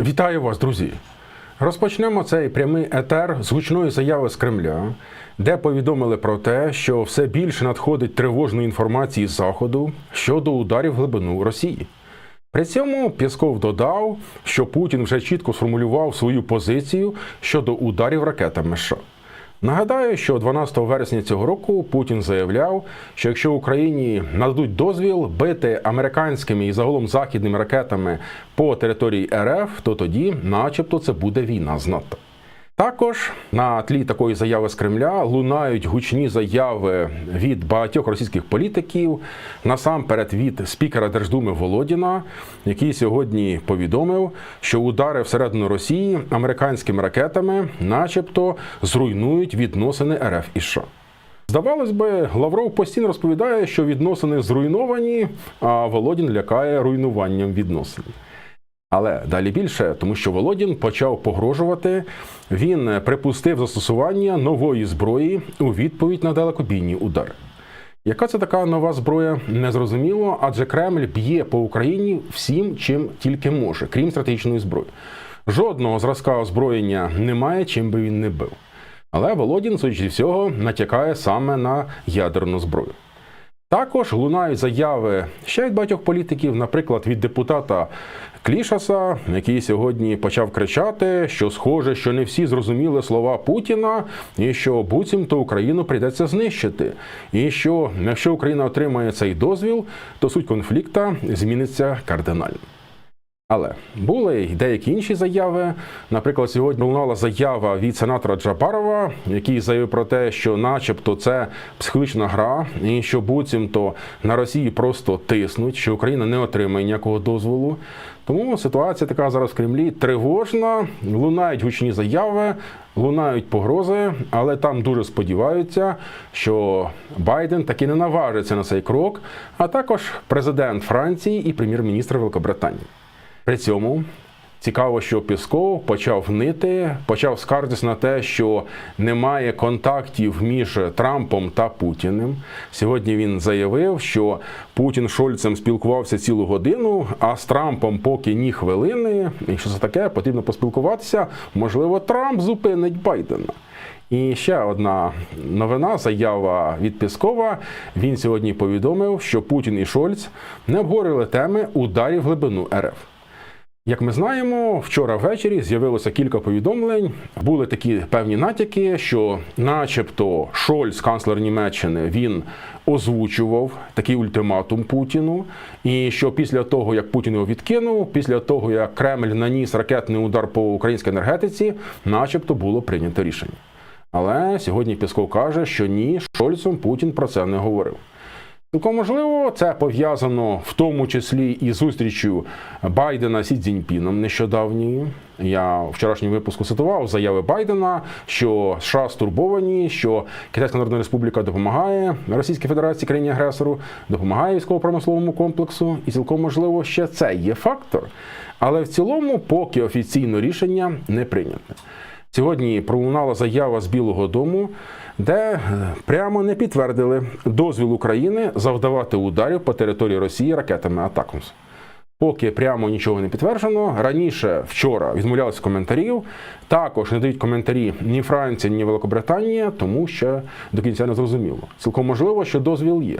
Вітаю вас, друзі! Розпочнемо цей прямий етер з гучної заяви з Кремля, де повідомили про те, що все більше надходить тривожної інформації з Заходу щодо ударів глибину Росії. При цьому Пєсков додав, що Путін вже чітко сформулював свою позицію щодо ударів ракетами США. Нагадаю, що 12 вересня цього року Путін заявляв, що якщо Україні нададуть дозвіл бити американськими і загалом західними ракетами по території РФ, то тоді, начебто, це буде війна з НАТО. Також на тлі такої заяви з Кремля лунають гучні заяви від багатьох російських політиків, насамперед від спікера Держдуми Володіна, який сьогодні повідомив, що удари всередину Росії американськими ракетами, начебто, зруйнують відносини РФ і США. Здавалось би, Лавров постійно розповідає, що відносини зруйновані, а Володін лякає руйнуванням відносин. Але далі більше, тому що Володін почав погрожувати. Він припустив застосування нової зброї у відповідь на далекобійні удари. Яка це така нова зброя, незрозуміло, адже Кремль б'є по Україні всім, чим тільки може, крім стратегічної зброї. Жодного зразка озброєння немає, чим би він не бив. Але Володін, судячи всього, натякає саме на ядерну зброю. Також лунають заяви ще від багатьох політиків, наприклад, від депутата Клішаса, який сьогодні почав кричати, що схоже, що не всі зрозуміли слова Путіна, і що буцімто Україну прийдеться знищити. І що якщо Україна отримає цей дозвіл, то суть конфлікта зміниться кардинально. Але були й деякі інші заяви. Наприклад, сьогодні лунала заява від сенатора Джабарова, який заявив про те, що, начебто, це психологічна гра, і що буцімто на Росії просто тиснуть, що Україна не отримає ніякого дозволу. Тому ситуація така зараз в Кремлі тривожна. Лунають гучні заяви, лунають погрози, але там дуже сподіваються, що Байден таки не наважиться на цей крок, а також президент Франції і прем'єр-міністр Великобританії. При цьому цікаво, що Пісков почав нити, почав скаржитися на те, що немає контактів між Трампом та Путіним. Сьогодні він заявив, що Путін Шольцем спілкувався цілу годину, а з Трампом поки ні хвилини. І що це таке? Потрібно поспілкуватися. Можливо, Трамп зупинить Байдена. І ще одна новина, заява від Піскова. Він сьогодні повідомив, що Путін і Шольц не обговорили теми ударів глибину РФ. Як ми знаємо, вчора ввечері з'явилося кілька повідомлень. Були такі певні натяки, що, начебто, Шольц, канцлер Німеччини, він озвучував такий ультиматум Путіну. І що після того, як Путін його відкинув, після того як Кремль наніс ракетний удар по українській енергетиці, начебто було прийнято рішення. Але сьогодні Пісков каже, що ні, з Шольцем Путін про це не говорив. Цілком можливо, це пов'язано в тому числі і зустрічю Байдена Сі Цзіньпіном нещодавньою. Я в вчорашньому випуску цитував заяви Байдена, що США стурбовані, що Китайська Народна Республіка допомагає Російській Федерації країні агресору, допомагає військово-промисловому комплексу, і цілком можливо ще це є фактор. Але в цілому, поки офіційно рішення не прийняте. Сьогодні пролунала заява з Білого Дому, де е, прямо не підтвердили дозвіл України завдавати ударів по території Росії ракетами Атакмс. Поки прямо нічого не підтверджено. Раніше вчора відмовлялися коментарів. Також не дають коментарі ні Франція, ні Великобританія, тому що до кінця не зрозуміло. Цілком можливо, що дозвіл є.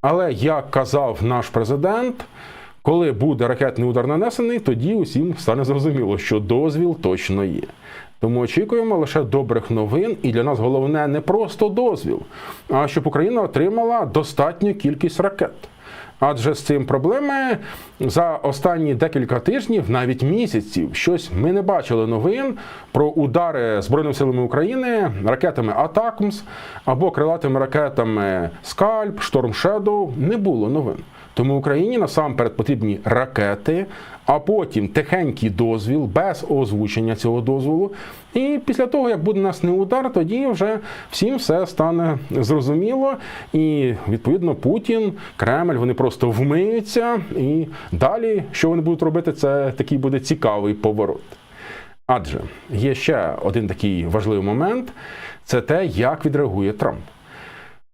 Але як казав наш президент, коли буде ракетний удар нанесений, тоді усім стане зрозуміло, що дозвіл точно є. Тому очікуємо лише добрих новин, і для нас головне не просто дозвіл, а щоб Україна отримала достатню кількість ракет. Адже з цим проблеми за останні декілька тижнів, навіть місяців, щось ми не бачили новин про удари Збройними силами України ракетами Атакмс або крилатими ракетами Скальп, Шторм Шедоу. Не було новин. Тому Україні насамперед потрібні ракети, а потім тихенький дозвіл без озвучення цього дозволу. І після того, як буде нас не удар, тоді вже всім все стане зрозуміло. І відповідно Путін, Кремль, вони просто вмиються. І далі, що вони будуть робити, це такий буде цікавий поворот. Адже є ще один такий важливий момент: це те, як відреагує Трамп.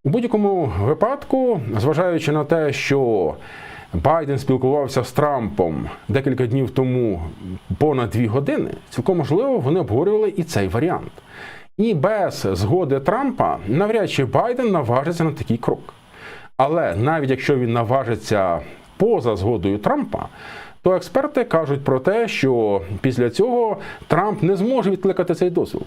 У будь-якому випадку, зважаючи на те, що Байден спілкувався з Трампом декілька днів тому понад дві години, цілком можливо, вони обговорювали і цей варіант. І без згоди Трампа навряд чи Байден наважиться на такий крок. Але навіть якщо він наважиться поза згодою Трампа, то експерти кажуть про те, що після цього Трамп не зможе відкликати цей дозвіл.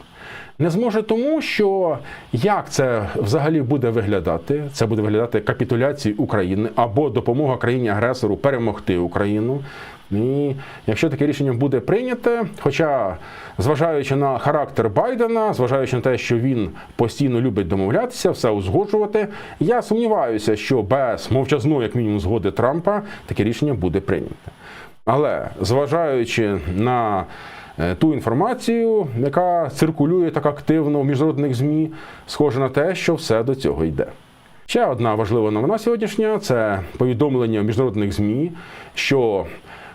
Не зможе тому, що як це взагалі буде виглядати? Це буде виглядати капітуляцією України або допомога країні-агресору перемогти Україну. І якщо таке рішення буде прийняте, хоча зважаючи на характер Байдена, зважаючи на те, що він постійно любить домовлятися, все узгоджувати, я сумніваюся, що без мовчазної, як мінімум, згоди Трампа таке рішення буде прийняте. Але зважаючи на е, ту інформацію, яка циркулює так активно в міжнародних ЗМІ, схоже на те, що все до цього йде. Ще одна важлива новина сьогоднішня це повідомлення міжнародних ЗМІ, що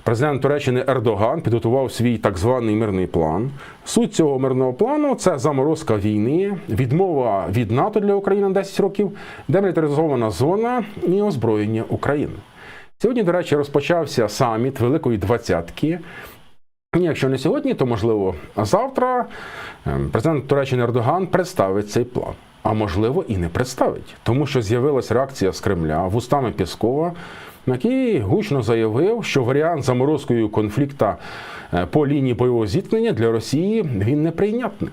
президент Туреччини Ердоган підготував свій так званий мирний план. Суть цього мирного плану це заморозка війни, відмова від НАТО для України на 10 років, демілітаризована зона і озброєння України. Сьогодні, до речі, розпочався саміт Великої Двадцятки. Якщо не сьогодні, то можливо завтра ем, президент Туреччини Ердоган представить цей план. А можливо і не представить, тому що з'явилася реакція з Кремля вустами Піскова, який гучно заявив, що варіант заморозкою конфлікта е, по лінії бойового зіткнення для Росії він неприйнятний.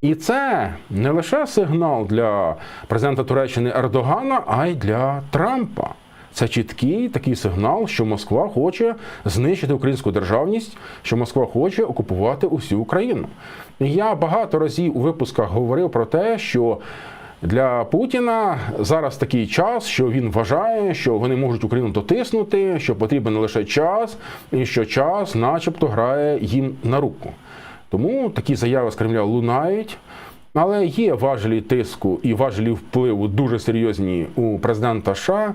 І це не лише сигнал для президента Туреччини Ердогана, а й для Трампа. Це чіткий такий сигнал, що Москва хоче знищити українську державність, що Москва хоче окупувати усю Україну. Я багато разів у випусках говорив про те, що для Путіна зараз такий час, що він вважає, що вони можуть Україну дотиснути, що потрібен лише час, і що час, начебто, грає їм на руку. Тому такі заяви з Кремля лунають. Але є важелі тиску і важелі впливу дуже серйозні у президента США.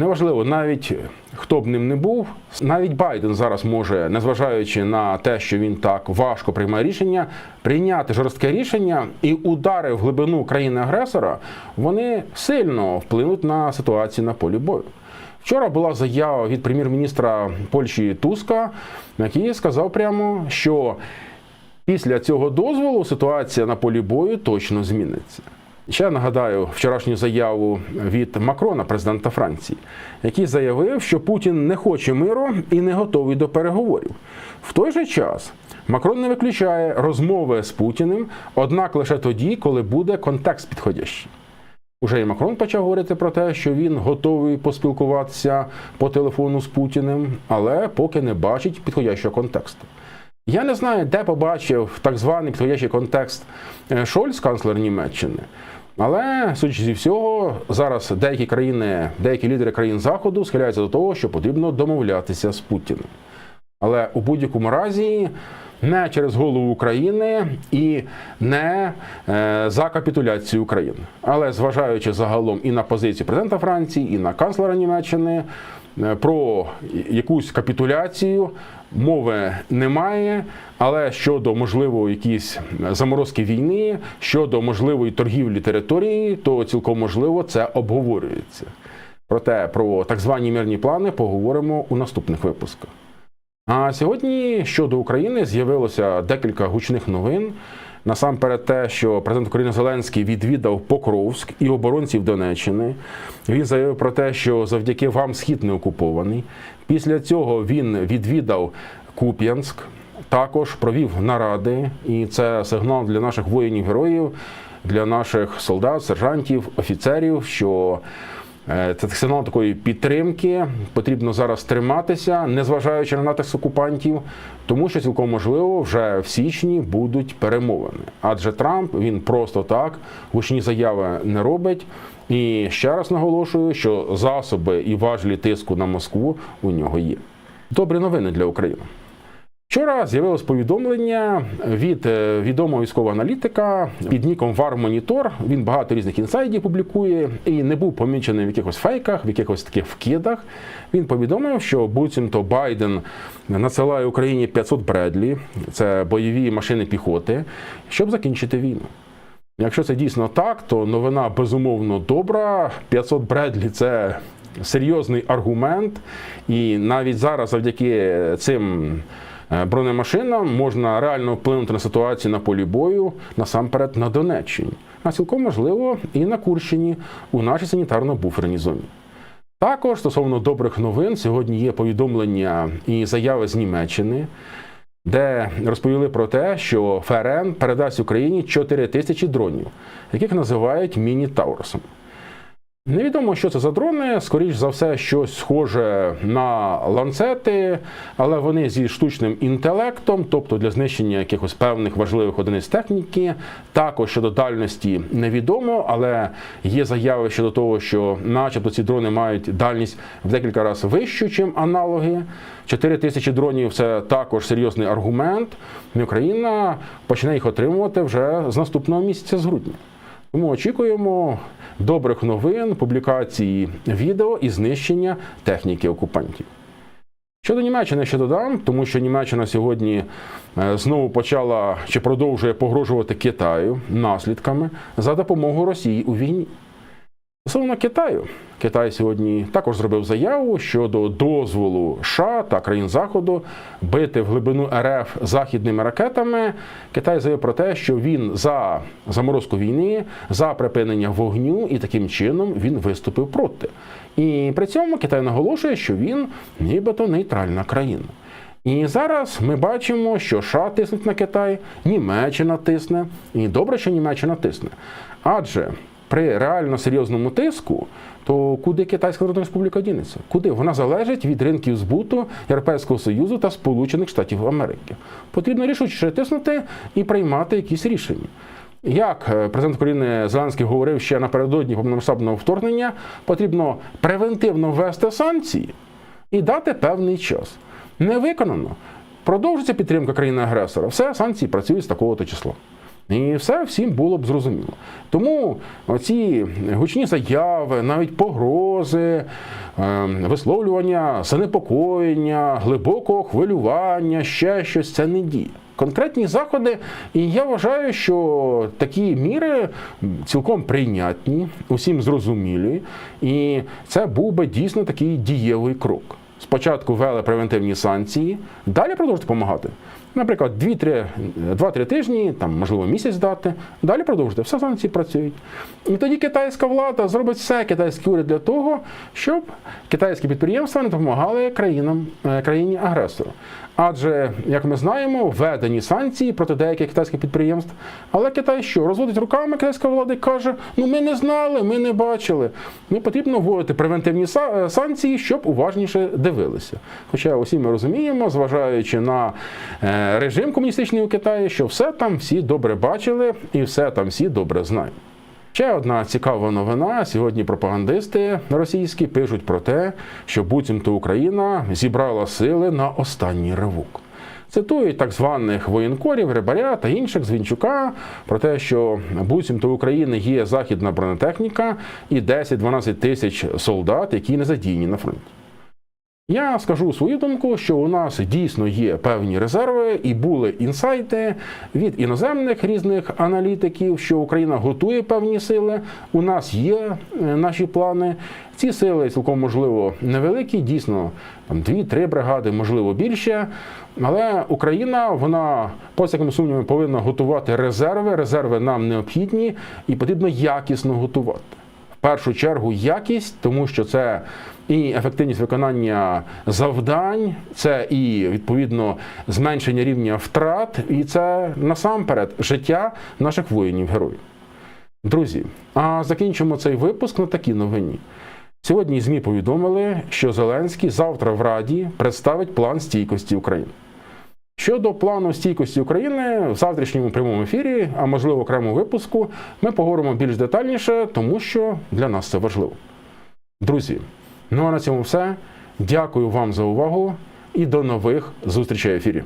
Неважливо, навіть хто б ним не був, навіть Байден зараз може, незважаючи на те, що він так важко приймає рішення, прийняти жорстке рішення і удари в глибину країни-агресора, вони сильно вплинуть на ситуацію на полі бою. Вчора була заява від прем'єр-міністра Польщі Туска, який сказав прямо, що після цього дозволу ситуація на полі бою точно зміниться. Ще нагадаю вчорашню заяву від Макрона, президента Франції, який заявив, що Путін не хоче миру і не готовий до переговорів. В той же час Макрон не виключає розмови з Путіним, однак лише тоді, коли буде контекст підходящий. Уже і Макрон почав говорити про те, що він готовий поспілкуватися по телефону з Путіним, але поки не бачить підходящого контексту. Я не знаю, де побачив так званий підходящий контекст е, Шольц, канцлер Німеччини. Але, судячи зі всього, зараз деякі країни, деякі лідери країн Заходу схиляються до того, що потрібно домовлятися з Путіним. Але у будь-якому разі не через голову України і не е, за капітуляцію України. Але зважаючи загалом і на позицію президента Франції, і на канцлера Німеччини е, про якусь капітуляцію мови немає. Але щодо можливо якісь заморозки війни, щодо можливої торгівлі території, то цілком можливо це обговорюється. Проте про так звані мирні плани поговоримо у наступних випусках. А сьогодні щодо України з'явилося декілька гучних новин. Насамперед, те, що президент України Зеленський відвідав Покровськ і оборонців Донеччини. Він заявив про те, що завдяки вам схід не окупований. Після цього він відвідав Куп'янськ, також провів наради, і це сигнал для наших воїнів-героїв, для наших солдат, сержантів, офіцерів. що Е, Це сигнал такої підтримки. Потрібно зараз триматися, незважаючи на натиск окупантів, тому що цілком можливо вже в січні будуть перемовини. Адже Трамп він просто так гучні заяви не робить. І ще раз наголошую, що засоби і важлі тиску на Москву у нього є. Добрі новини для України. Вчора з'явилось повідомлення від е, відомого військового аналітика під ніком Монітор. Він багато різних інсайдів публікує і не був помічений в якихось фейках, в якихось таких вкидах. Він повідомив, що буцімто Байден надсилає Україні 500 Бредлі, це бойові машини піхоти, щоб закінчити війну. Якщо це дійсно так, то новина безумовно добра. 500 Бредлі це серйозний аргумент, і навіть зараз, завдяки цим е, бронемашинам, можна реально вплинути на ситуацію на полі бою насамперед на Донеччині, а цілком можливо і на Курщині у нашій санітарно-буферній зоні. Також стосовно добрих новин, сьогодні є повідомлення і заяви з Німеччини, де розповіли про те, що ФРН передасть Україні 4 тисячі дронів, яких називають міні-таурусом. Невідомо, що це за дрони, скоріш за все, щось схоже на ланцети, але вони зі штучним інтелектом, тобто для знищення якихось певних важливих одиниць техніки. Також щодо дальності невідомо, але є заяви щодо того, що, начебто, ці дрони мають дальність в декілька разів вищу, ніж аналоги. 4 тисячі дронів це також серйозний аргумент. Україна почне їх отримувати вже з наступного місяця з грудня. Тому очікуємо добрих новин, публікації відео і знищення техніки окупантів. Щодо Німеччини ще додам, тому що Німеччина сьогодні е, знову почала чи продовжує погрожувати Китаю наслідками за допомогою Росії у війні. Стосовно Китаю, Китай сьогодні також зробив заяву щодо дозволу США та країн Заходу бити в глибину РФ західними ракетами. Китай заявив про те, що він за заморозку війни, за припинення вогню, і таким чином він виступив проти. І при цьому Китай наголошує, що він нібито нейтральна країна. І зараз ми бачимо, що США тиснуть на Китай, Німеччина тисне, і добре, що Німеччина тисне. Адже при реально серйозному тиску, то куди Китайська Народна Республіка дінеться? Куди? Вона залежить від ринків збуту Європейського Союзу та Сполучених Штатів Америки. Потрібно рішуче тиснути і приймати якісь рішення. Як е, президент України Зеленський говорив ще напередодні повномасштабного вторгнення, потрібно превентивно ввести санкції і дати певний час. Не виконано. Продовжиться підтримка країни-агресора. Все, санкції працюють з такого-то числа. І все всім було б зрозуміло. Тому оці гучні заяви, навіть погрози, ем, висловлювання занепокоєння, глибокого хвилювання, ще щось це не діє. Конкретні заходи, і я вважаю, що такі міри цілком прийнятні, усім зрозумілі, і це був би дійсно такий дієвий крок. Спочатку ввели превентивні санкції, далі продовжити допомагати. Наприклад, 2-3 тижні, там, можливо, місяць дати, далі продовжити. Все санкції працюють. І тоді китайська влада зробить все китайський уряд для того, щоб китайські підприємства не допомагали країнам, е, країні-агресору. Адже, як ми знаємо, введені санкції проти деяких китайських підприємств. Але Китай що? Розводить руками китайська влада і каже: ну ми не знали, ми не бачили. Ну, потрібно вводити превентивні е, санкції, щоб уважніше дивилися. Хоча усі ми розуміємо, зважаючи на е, режим комуністичний у Китаї, що все там всі добре бачили і все там всі добре знають. Ще одна цікава новина. Сьогодні пропагандисти російські пишуть про те, що буцімто Україна зібрала сили на останній ривок. Цитують так званих воєнкорів, Рибаря та інших з Вінчука про те, що буцімто України є західна бронетехніка і 10-12 тисяч солдат, які не задіяні на фронті. Я скажу свою думку, що у нас дійсно є певні резерви, і були інсайти від іноземних різних аналітиків, що Україна готує певні сили. У нас є е, наші плани. Ці сили цілком можливо невеликі, дійсно там дві-три бригади, можливо більше. Але Україна, вона по всякому сумніву повинна готувати резерви. Резерви нам необхідні і потрібно якісно готувати. Першу чергу якість, тому що це і ефективність виконання завдань, це і відповідно зменшення рівня втрат, і це насамперед життя наших воїнів-героїв. Друзі, а закінчимо цей випуск на такій новині. Сьогодні ЗМІ повідомили, що Зеленський завтра в Раді представить план стійкості України. Щодо плану стійкості України в завтрашньому прямому ефірі, а можливо окремому випуску, ми поговоримо більш детальніше, тому що для нас це важливо. Друзі, ну а на цьому все. Дякую вам за увагу і до нових зустрічей в ефірі.